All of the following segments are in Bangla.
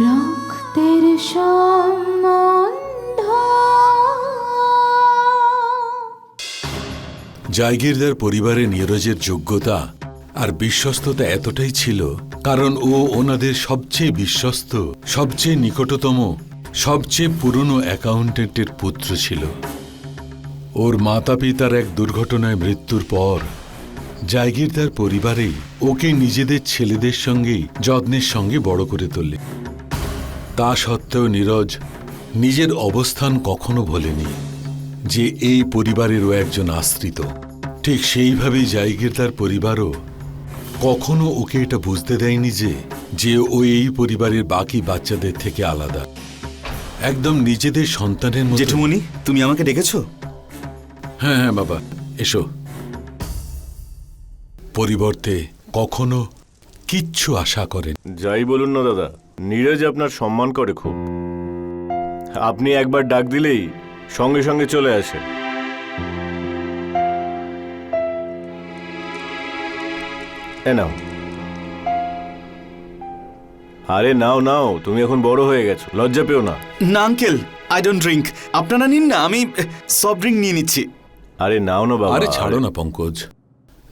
রক্তের সম্বন্ধ। জায়গিরদার পরিবারে নীরজের যোগ্যতা আর বিশ্বস্ততা এতটাই ছিল, কারণ ও ওনাদের সবচেয়ে বিশ্বস্ত, সবচেয়ে নিকটতম, সবচেয়ে পুরনো অ্যাকাউন্টেন্টের পুত্র ছিল। ওর মাতা পিতার এক দুর্ঘটনায় মৃত্যুর পর জায়গিরদার পরিবারেই ওকে নিজেদের ছেলেদের সঙ্গেই, যত্নের সঙ্গে বড় করে তোলে। তা সত্ত্বেও নীরজ নিজের অবস্থান কখনো ভোলেনি যে এই পরিবারেরও একজন আশ্রিত। ঠিক সেইভাবেই জায়গির তার পরিবারও কখনো ওকে এটা বুঝতে দেয়নি যে যে ও এই পরিবারের বাকি বাচ্চাদের থেকে আলাদা। একদম নিজেদের সন্তানের মতো। জেঠুমণি তুমি আমাকে ডেকেছো? হ্যাঁ হ্যাঁ বাবা এসো। পরিবর্তে কখনো কিচ্ছু আশা করেন। যাই বলুন না দাদা। নীরজ আপনার সম্মান করে খুব। আপনি একবার ডাক দিলেই সঙ্গে সঙ্গে চলে আসে। এ নাও। আরে নাও নাও তুমি এখন বড় হয়ে গেছো। লজ্জা পেও না। না আঙ্কেল আই ডোন্ট ড্রিঙ্ক আপনারা নিন না আমি সফট ড্রিঙ্ক নিয়ে নিচ্ছি। আরে নাও না বাবা আরে ছাড়ো না পঙ্কজ।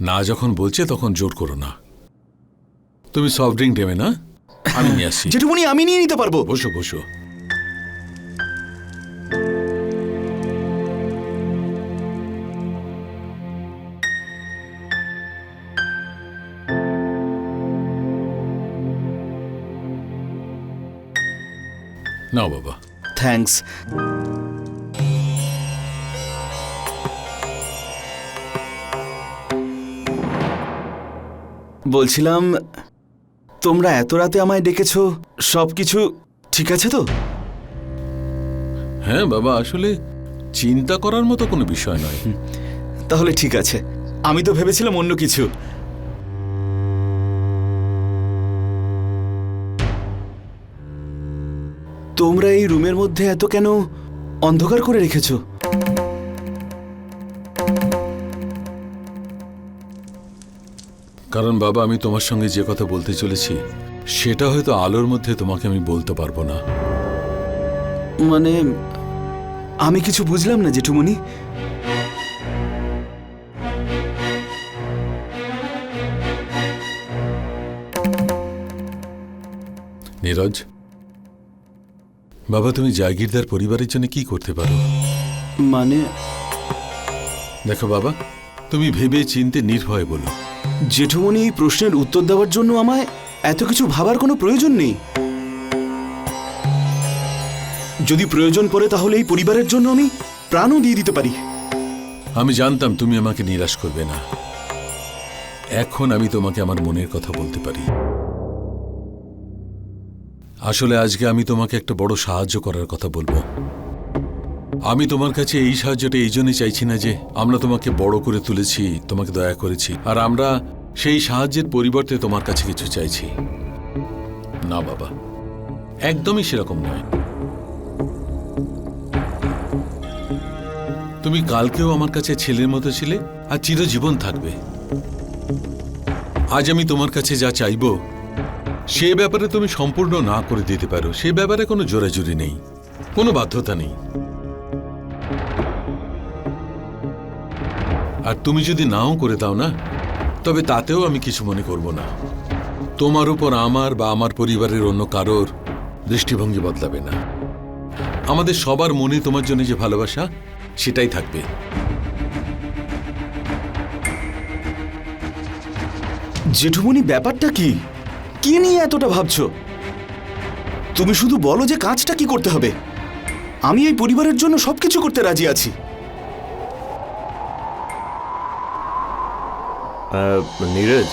না যখন বলছে তখন জোর করো না। তুমি সফট ড্রিঙ্ক দেবে না? আমি নিয়ে আসছি। জেঠুমণি আমি নিয়ে নিতে পারব। বসো বসো। নাও বাবা। থ্যাঙ্কস বলছিলাম তোমরা এত রাতে আমায় ডেকেছ সব কিছু ঠিক আছে তো? হ্যাঁ বাবা আসলে চিন্তা করার মতো কোনো বিষয় নয়। তাহলে ঠিক আছে। আমি তো ভেবেছিলাম অন্য কিছু। তোমরা এই রুমের মধ্যে এত কেন অন্ধকার করে রেখেছো? কারণ বাবা আমি তোমার সঙ্গে যে কথা বলতে চলেছি সেটা হয়তো আলোর মধ্যে তোমাকে আমি বলতে পারব না। মানে আমি কিছু বুঝলাম না জেঠুমণি। নীরজ বাবা তুমি জাগিরদার পরিবারের জন্য কি করতে পারো? মানে? দেখো বাবা তুমি ভেবে চিনতে নির্ভয় বলো। জেঠুমণি এই প্রশ্নের উত্তর দেওয়ার জন্য আমায় এত কিছু ভাবার কোনো প্রয়োজন নেই। যদি প্রয়োজন পড়ে তাহলে এই পরিবারের জন্য আমি প্রাণও দিয়ে দিতে পারি। আমি জানতাম তুমি আমাকে নিরাশ করবে না। এখন আমি তোমাকে আমার মনের কথা বলতে পারি। আসলে আজকে আমি তোমাকে একটা বড় সাহায্য করার কথা বলব। আমি তোমার কাছে এই সাহায্যটা এই জন্যই চাইছি না যে আমরা তোমাকে বড় করে তুলেছি, তোমাকে দয়া করেছি, আর আমরা সেই সাহায্যের পরিবর্তে তোমার কাছে কিছু চাইছি। না বাবা, একদমই সেরকম নয়। তুমি কালকেও আমার কাছে ছেলের মতো ছিলে, আর চিরজীবন থাকবে। আজ আমি তোমার কাছে যা চাইব, সে ব্যাপারে তুমি সম্পূর্ণ না করে দিতে পারো, সে ব্যাপারে কোনো জোরাজুরি নেই, কোনো বাধ্যতা নেই। আর তুমি যদি নাও করে দাও না, তবে তাতেও আমি কিছু মনে করব না। তোমার উপর আমার বা আমার পরিবারের অন্য কারোর দৃষ্টিভঙ্গি বদলাবে না। আমাদের সবার মনে তোমার জন্য যে ভালোবাসা, সেটাই থাকবে। জেঠুমণি, ব্যাপারটা কি? কি নিয়ে এতটা ভাবছ? তুমি শুধু বলো যে কাজটা কি করতে হবে। আমি এই পরিবারের জন্য সবকিছু করতে রাজি আছি। নীরজ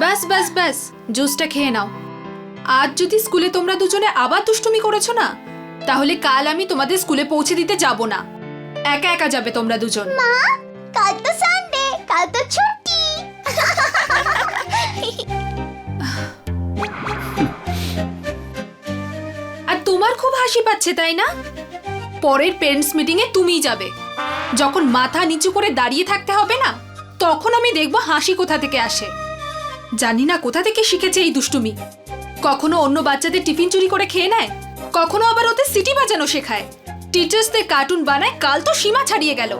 ব্যাস ব্যাস ব্যাস জুসটা খেয়ে নাও। আজ যদি স্কুলে তোমরা দুজনে আবার দুষ্টুমি করেছ না তাহলে কাল আমি তোমাদের স্কুলে পৌঁছে দিতে যাব না। একা একা যাবে তোমরা দুজন। কাল তো সানডে কাল তো ছুটি। আর তোমার খুব হাসি পাচ্ছে তাই না? পরের পেরেন্টস মিটিং এ তুমিই যাবে। যখন মাথা নিচু করে দাঁড়িয়ে থাকতে হবে না তখন আমি দেখব হাসি কোথা থেকে আসে। জানি না কোথা থেকে শিখেছে এই দুষ্টুমি। কখনো অন্য বাচ্চাদের টিফিন চুরি করে খেয়ে নেয়, কখনো আবার ওদের সিটি বাজানো শেখায়। টিচার্সদের কার্টুন বানায়, কাল তো সীমা ছাড়িয়ে গেল।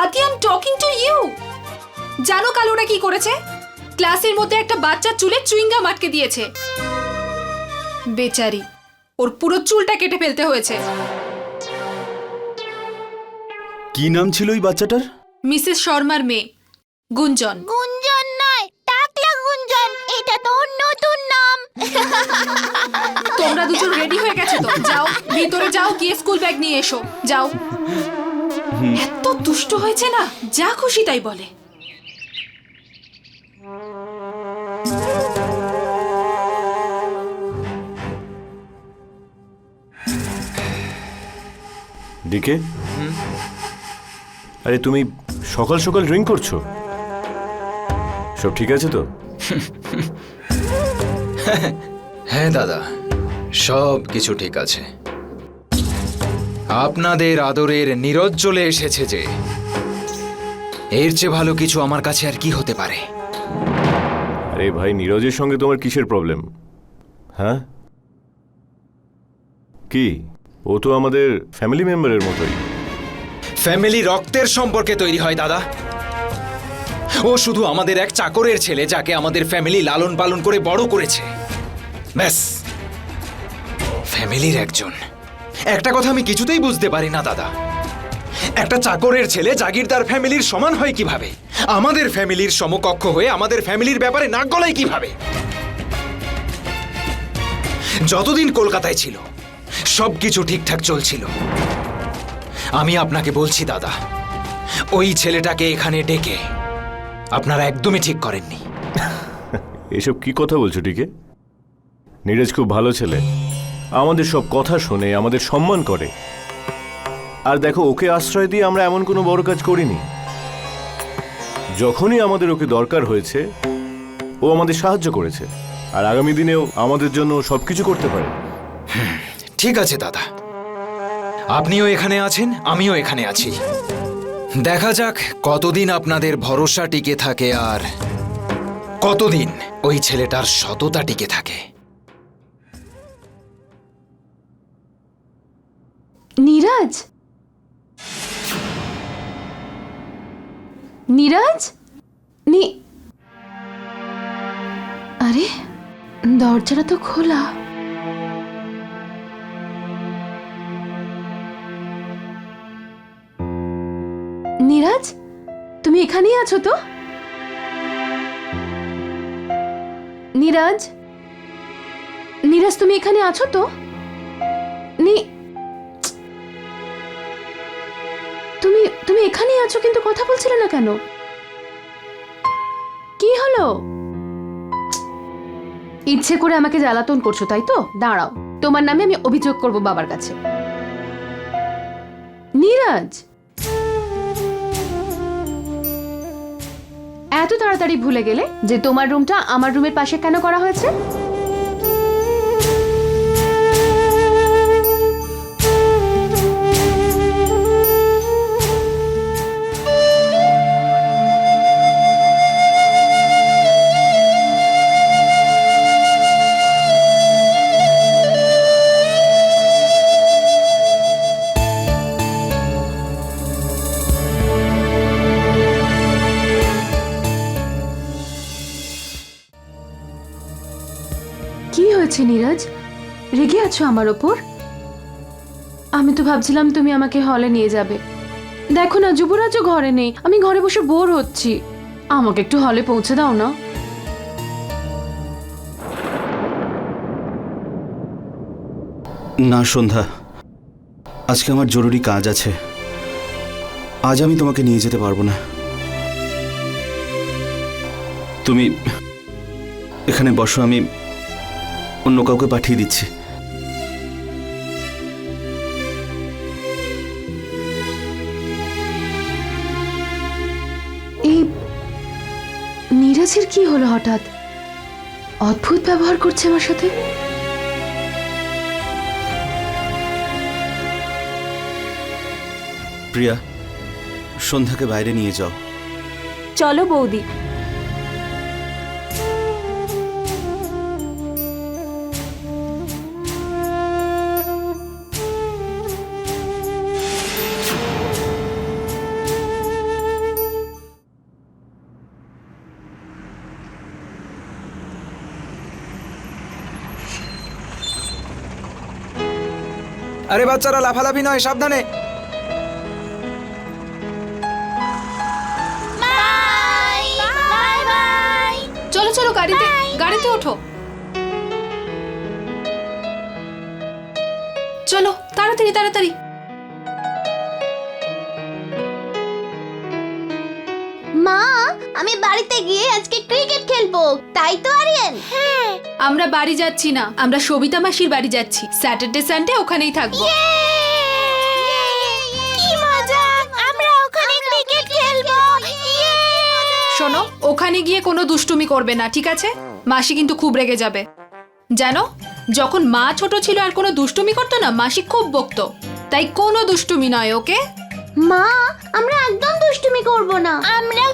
আদি আম টকিং টু ইউ জানো কাল ওরা কি করেছে? ক্লাসের মধ্যে একটা বাচ্চার চুলে চুইংগাম আটকে দিয়েছে। বেচারি, ওর পুরো চুলটা কেটে ফেলতে হয়েছে। কি নাম ছিল ওই বাচ্চাটার? মিসেস শর্মার মেয়ে। গুঞ্জন। গুঞ্জন নয় টাকলা গুঞ্জন। এটা তো ওর নতুন নাম। তোমরা দুজন রেডি হয়ে গেছে তো? যাও ভিতরে যাও গিয়ে স্কুল ব্যাগ নিয়ে এসো। যাও। এত দুষ্ট হয়েছে না? যা খুশি তাই বলে। ডিকে? আরে তুমি সকাল সকাল ড্রিঙ্ক করছ? সব ঠিক আছে তো? হ্যাঁ দাদা সব কিছু ঠিক আছে। আপনাদের আদরের নীরজ চলে এসেছে যে এর চেয়ে ভালো কিছু আমার কাছে আর কি হতে পারে? আরে ভাই নীরজের সঙ্গে তোমার কিসের প্রবলেম হ্যাঁ? কি? ও তো আমাদের ফ্যামিলি মেম্বারের মতোই। ফ্যামিলি রক্তের সম্পর্কে তৈরি হয়, দাদা। ও শুধু আমাদের এক চাকরের ছেলে, যাকে আমাদের ফ্যামিলি লালন পালন করে বড় করেছে। ব্যাস। ফ্যামিলির একজন। একটা কথা আমি কিছুতেই বুঝতে পারি না, দাদা। একটা চাকরের ছেলে জাগিরদার ফ্যামিলির সমান হয় কীভাবে? আমাদের ফ্যামিলির সমকক্ষ হয়ে আমাদের ফ্যামিলির ব্যাপারে নাক গলায় কীভাবে? যতদিন কলকাতায় ছিল, সবকিছু ঠিকঠাক চলছিল। আমি আপনাকে বলছি দাদা। ওই ছেলেটাকে এখানে ডেকে আপনারা একদমই ঠিক করেননি। এসব কি কথা বলছো টিকে? নীরজ খুব ভালো ছেলে। আমাদের সব কথা শোনে আমাদের সম্মান করে। আর দেখো ওকে আশ্রয় দিয়ে আমরা এমন কোনো বড় কাজ করিনি। যখনই আমাদের ওকে দরকার হয়েছে ও আমাদের সাহায্য করেছে। আর আগামী দিনেও আমাদের জন্য সব কিছু করতে পারে। ঠিক আছে দাদা। আপনিও এখানে আছেন, আমিও এখানে আছি। দেখা যাক কতদিন আপনাদের ভরসা টিকে থাকে আর কতদিন ওই ছেলেটার সততা টিকে থাকে। নীরাজ? নীরাজ? নি আরে, দরজাটা তো খোলা। নীরাজ, তুমি এখানেই আছো তো? নীরাজ নীরাজ, তুমি এখানে আছো তো? তুমি তুমি এখানেই আছো কিন্তু কথা বলছিলে না কেন? কি হলো? ইচ্ছে করে আমাকে জ্বালাতন করছ, তাই তো? দাঁড়াও, তোমার নামে আমি অভিযোগ করব বাবার কাছে। নীরাজ! এত তাড়াতাড়ি ভুলে গেলে যে তোমার রুমটা আমার রুমের পাশে কেন করা হয়েছে? হয়েছে নীরাজ। রেগে আছো আমার ওপর? আমি তো ভাবছিলাম তুমি আমাকে হলে নিয়ে যাবে। দেখো না, যুবরাজও ঘরে নেই। আমি ঘরে বসে বোর হচ্ছি। আমাকে একটু হলে পৌঁছে দাও না। না, সন্ধ্যা। আজকে আমার জরুরি কাজ আছে। আজ আমি তোমাকে নিয়ে যেতে পারব না। তুমি এখানে বসো, আমি অন্য কাউকে পাঠিয়ে দিচ্ছি। এই নীরাজের কি হলো হঠাৎ? অদ্ভুত ব্যবহার করছে আমার সাথে। প্রিয়া সন্ধ্যাকে বাইরে নিয়ে যাও। চলো বৌদি। আরে বাচ্চারা লাফালাফি নয় সাবধানে। Bye bye bye. চলো চলো গাড়িতে গাড়িতে ওঠো। চলো তাড়াতাড়ি তাড়াতাড়ি। মা আমি বাড়িতে গিয়ে আজকে খেলব তাই তো আরিয়ান। হ্যাঁ। আমরা বাড়ি যাচ্ছি না আমরা সবিতা মাসির বাড়ি যাচ্ছি। স্যাটারডে সানডে ওখানেই থাকব। কি মজা আমরা ওখানে ক্রিকেট খেলব। শোনো ওখানে গিয়ে কোনো দুষ্টুমি করবে না ঠিক আছে? মাসি কিন্তু খুব রেগে যাবে। জানো যখন মা ছোট ছিল আর কোনো দুষ্টুমি করতো না মাসি খুব বকতো। তাই কোনো দুষ্টুমি নয় ওকে? মা আমরা একদম দুষ্টুমি করব না। আমরা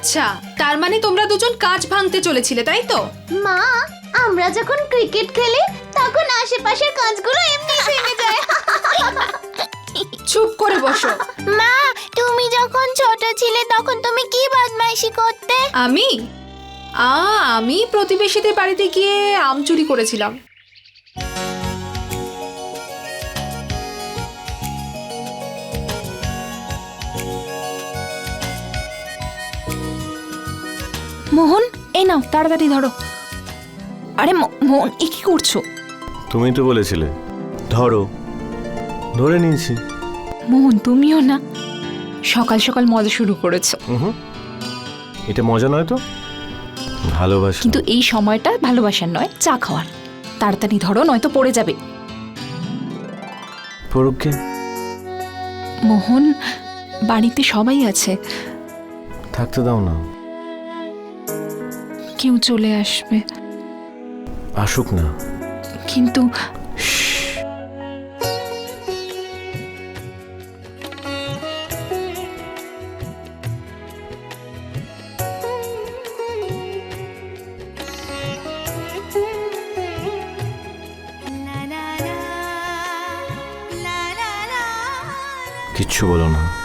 আচ্ছা তার মানে তোমরা দুজন কাজ ভাঙতে চলেছিলে তাই তো? মা আমরা যখন ক্রিকেট খেলি তখন আশেপাশের কাজগুলো এমনি ভেঙে যায়। চুপ করে বসো। মা তুমি যখন ছোট ছিলে তখন তুমি কি বদমাইশি করতে? আমি? আ আমি প্রতিবেশীদের বাড়িতে গিয়ে আম চুরি করেছিলাম। মোহন এই নাও তাড়াতাড়ি ধরো। আরে মোহন এ কি করছ? তুমি তো বলেছিলে। ধরো। ধরে নিয়েছি। মোহন তুমিও না। সকাল সকাল মজা শুরু করেছ। এটা মজা নয় তো? ভালোবাসা। কিন্তু এই সময়টা ভালোবাসার নয় চা খাওয়ার। তাড়াতাড়ি ধরো নয়তো পড়ে যাবে। পরক্ষে। মোহন বাড়িতে সবাই আছে। থাকতে দাও না। কেউ চলে আসবে আসুক না কিন্তু কিচ্ছু বলো না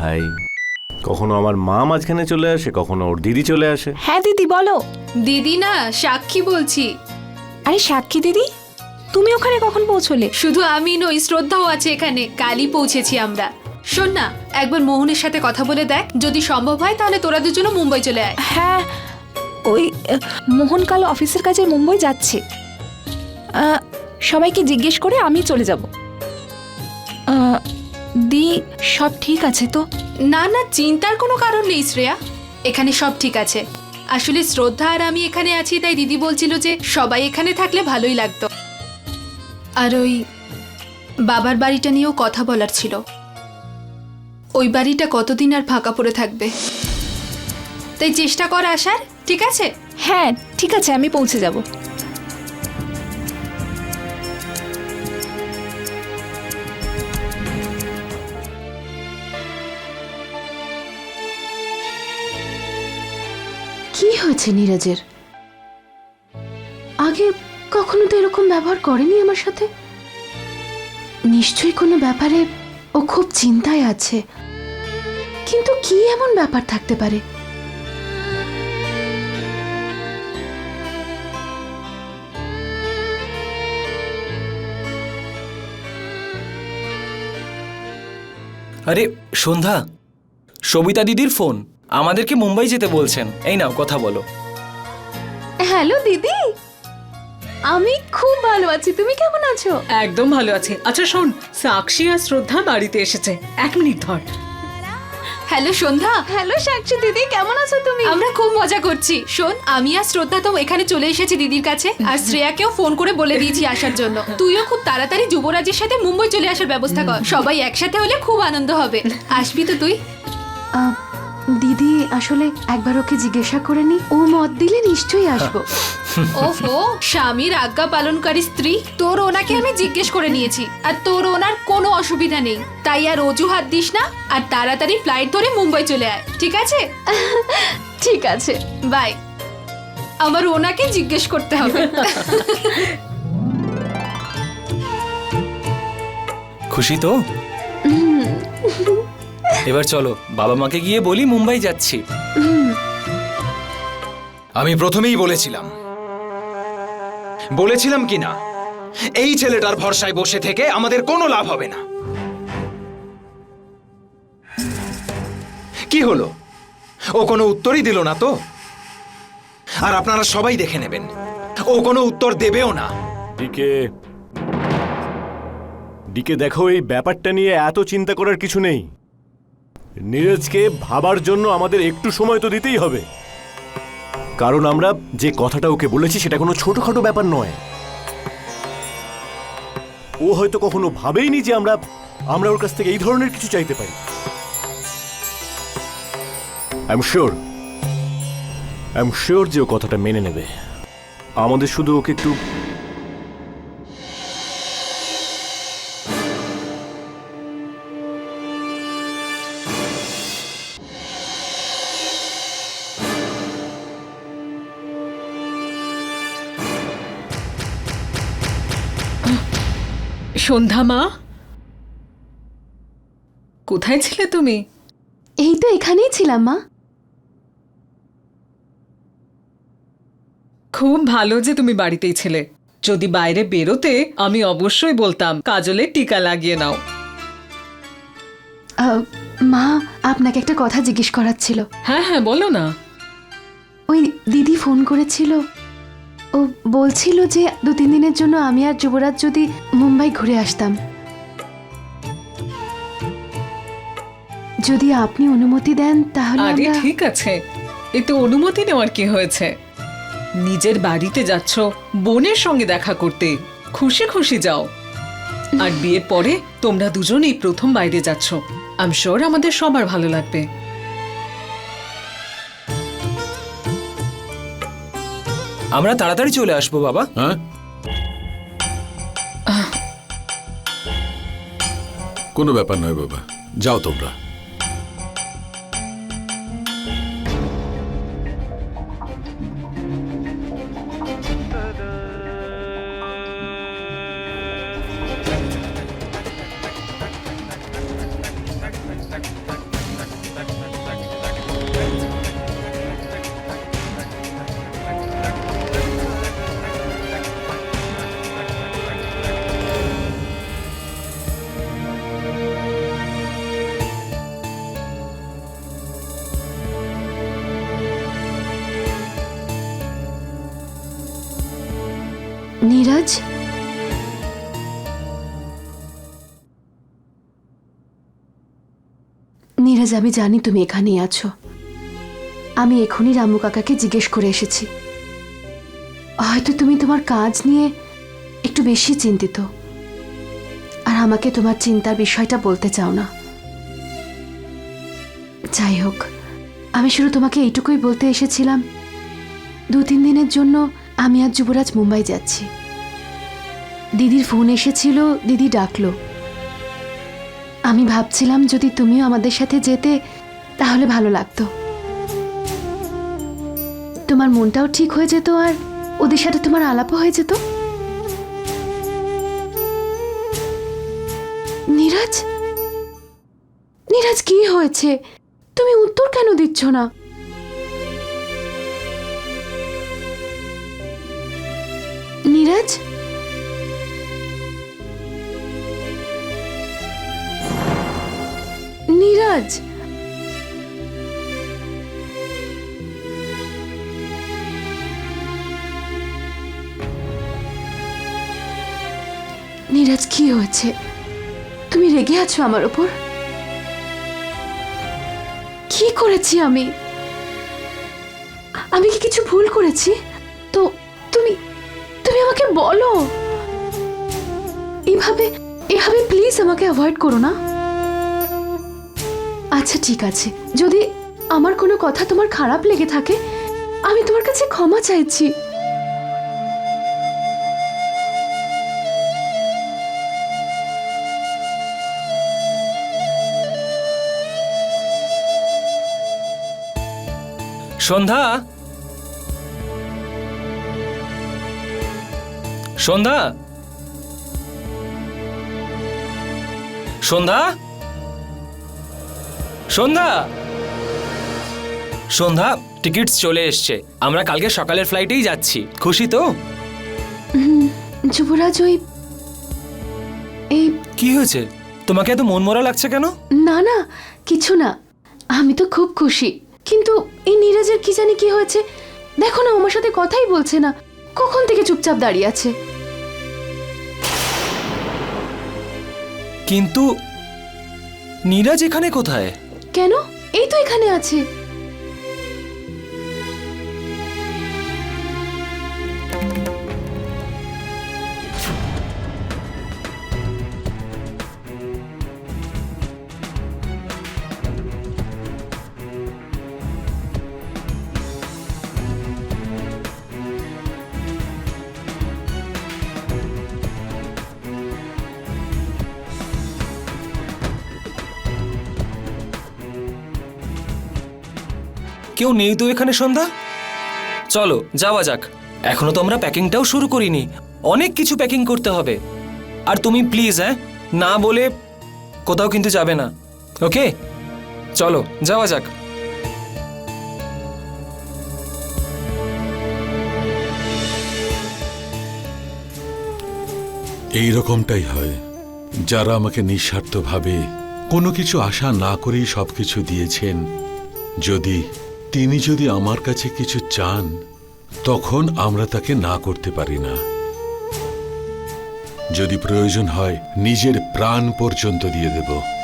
ভাই। কখনো আমার মা মাঝখানে চলে আসে কখনো ওর দিদি চলে আসে। হ্যাঁ দিদি বলো। দিদি না সাক্ষী বলছি। আরে সাক্ষী দিদি? তুমি ওখানে কখন পৌঁছলে? শুধু আমি নই শ্রদ্ধাও আছে এখানে। কালই পৌঁছেছি আমরা। শোন না একবার মোহনের সাথে কথা বলে দেখ। যদি সম্ভব হয় তাহলে তোরা দুজনও মুম্বাই চলে আয়। হ্যাঁ ওই মোহন কাল অফিসের কাজে মুম্বাই যাচ্ছে। সবাইকে জিজ্ঞেস করে আমি চলে যাব। আহ, দি সব ঠিক আছে তো? না না চিন্তার কোনো কারণ নেই শ্রেয়া। এখানে সব ঠিক আছে। আসলে শ্রদ্ধা আর আমি এখানে আছি তাই দিদি বলছিল যে সবাই এখানে থাকলে ভালোই লাগতো। আর ওই বাবার বাড়িটা নিয়েও কথা বলার ছিল। ওই বাড়িটা কতদিন আর ফাঁকা পড়ে থাকবে? তাই চেষ্টা কর আসার ঠিক আছে? হ্যাঁ ঠিক আছে আমি পৌঁছে যাব। আছে নীরাজের। আগে কখনো তো এরকম ব্যবহার করেনি আমার সাথে? নিশ্চয়ই কোনো ব্যাপারে ও খুব চিন্তায় আছে। কিন্তু কি এমন ব্যাপার থাকতে পারে? আরে, সন্ধ্যা, সবিতা দিদির ফোন। আমাদেরকে মুম্বাই যেতে বলছেন। এই নাও কথা বলো। হ্যালো দিদি। আমি খুব ভালো আছি। তুমি কেমন আছো? একদম ভালো আছি। আচ্ছা শোন সাক্ষী আর শ্রদ্ধা বাড়িতে এসেছে। এক মিনিট ধর। হ্যালো সন্ধ্যা। হ্যালো সাক্ষী দিদি কেমন আছো তুমি? আমরা খুব মজা করছি। শোন আমি আর শ্রদ্ধা তো এখানে চলে এসেছি দিদির কাছে। আর শ্রেয়াকেও ফোন করে বলে দিয়েছি আসার জন্য। তুইও খুব তাড়াতাড়ি যুবরাজের সাথে মুম্বই চলে আসার ব্যবস্থা কর। সবাই একসাথে হলে খুব আনন্দ হবে। আসবি তো তুই? আহ, দিদি আসলে একবার ওকে জিজ্ঞাসা করে নি। ও মত দিলে নিশ্চয়ই আসব। ওহো স্বামীর আজ্ঞা পালনকারী স্ত্রী? তোর ওনাকে আমি জিজ্ঞেস করে নিয়েছি আর তোর ওনার কোনো অসুবিধা নেই। তাই আর অজুহাত দিস না আর তাড়াতাড়ি ফ্লাইট ধরে মুম্বাই চলে আয় ঠিক আছে? ঠিক আছে। বাই আমার ওনাকে জিজ্ঞেস করতে হবে। খুশি তো? এবার চলো বাবা মাকে গিয়ে বলি মুম্বাই যাচ্ছি। আমি প্রথমেই বলেছিলাম। বলেছিলাম কি না? এই ছেলেটার ভরসায় বসে থেকে আমাদের কোনো লাভ হবে না। কি হলো? ও কোনো উত্তরই দিল না তো? আর আপনারা সবাই দেখে নেবেন। ও কোনো উত্তর দেবেও না। ডিকে ডিকে দেখো এই ব্যাপারটা নিয়ে এত চিন্তা করার কিছু নেই। নীরজকে ভাবার জন্য আমাদের একটু সময় তো দিতেই হবে। কারণ আমরা যে কথাটা ওকে বলেছি সেটা কোনো ছোটখাটো ব্যাপার নয়। ও হয়তো কখনো ভাবেইনি যে আমরা আমরা ওর কাছ থেকে এই ধরনের কিছু চাইতে পারি। I am sure I am sure যে ও কথাটা মেনে নেবে। আমাদের শুধু ওকে একটু সন্ধ্যা মা? কোথায় ছিলে তুমি? এই তো এখানেই ছিলাম মা। খুব ভালো যে তুমি বাড়িতেই ছিলে। যদি বাইরে বেরোতে আমি অবশ্যই বলতাম কাজলে টিকা লাগিয়ে নাও। আহ, মা আপনাকে একটা কথা জিজ্ঞেস করার ছিল। হ্যাঁ হ্যাঁ বলো না। ওই দিদি ফোন করেছিল ও বলছিল যে দু তিন দিনের জন্য আমি আর যুবরাজ যদি মুম্বাই ঘুরে আসতাম। যদি আপনি অনুমতি দেন তাহলে আরে আমরা ঠিক আছে। এতে অনুমতি নেওয়ার কি হয়েছে? নিজের বাড়িতে যাচ্ছ বোনের সঙ্গে দেখা করতে খুশি খুশি যাও। আর বিয়ের পরে তোমরা দুজনেই প্রথম বাইরে যাচ্ছ। আম শিওর আমাদের সবার ভালো লাগবে। আমরা তাড়াতাড়ি চলে আসব বাবা। হ্যাঁ? কোনো ব্যাপার নয় বাবা। যাও তোমরা। নীরজ আমি জানি তুমি এখানেই আছো। আমি এখনই রামু কাকাকে জিজ্ঞেস করে এসেছি। হয়তো তুমি তোমার কাজ নিয়ে একটু বেশি চিন্তিত। আর আমাকে তোমার চিন্তার বিষয়টা বলতে চাও না। যাই হোক, আমি শুধু তোমাকে এইটুকুই বলতে এসেছিলাম দু তিন দিনের জন্য আমি আর যুবরাজ মুম্বাই যাচ্ছি। দিদির ফোন এসেছিল, দিদি ডাকলো। আমি ভাবছিলাম যদি তুমিও আমাদের সাথে যেতে, তাহলে ভালো লাগতো। তোমার মনটাও ঠিক হয়ে যেত আর ওদের সাথে তোমার আলাপও হয়ে যেত। নীরাজ? নীরাজ, কি হয়েছে? তুমি উত্তর কেন দিচ্ছ না? নীরাজ নীরাজ, কি হয়েছে? তুমি রেগে আছো আমার ওপর? কি করেছি আমি? আমি কি কিছু ভুল করেছি? তো তুমি তুমি আমাকে বলো। এভাবে এভাবে প্লিজ আমাকে অ্যাভয়েড করো না। আচ্ছা ঠিক আছে। যদি আমার কোনো কথা তোমার খারাপ লেগে থাকে, আমি তোমার কাছে ক্ষমা চাইছি। সন্ধ্যা? সন্ধ্যা? সন্ধ্যা? সন্ধ্যা? সন্ধ্যা টিকিটস চলে এসছে। আমরা কালকে সকালের ফ্লাইটেই যাচ্ছি। খুশি তো? যুবরাজ ওই এই কি হয়েছে? তোমাকে এত মনমরা লাগছে কেন? না না কিছু না। আমি তো খুব খুশি। কিন্তু এই নীরজের কি জানি কি হয়েছে? দেখো না আমার সাথে কথাই বলছে না। কখন থেকে চুপচাপ দাঁড়িয়ে আছে? কিন্তু নীরাজ এখানে কোথায়? কেন? এই তো এখানে আছে। কেউ নেই তো এখানে, সন্ধ্যা? চলো, যাওয়া যাক। এখনও তো আমরা প্যাকিংটাও শুরু করিনি। অনেক কিছু প্যাকিং করতে হবে। আর তুমি প্লিজ হ্যাঁ? না বলে কোথাও কিন্তু যাবে না। ওকে? চলো, যাওয়া যাক। এই রকমটাই হয়। যারা আমাকে নিঃস্বার্থভাবে কোনো কিছু আশা না করেই সবকিছু দিয়েছেন, যদি তিনি যদি আমার কাছে কিছু চান, তখন আমরা তাকে না করতে পারি না। যদি প্রয়োজন হয়, নিজের প্রাণ পর্যন্ত দিয়ে দেব।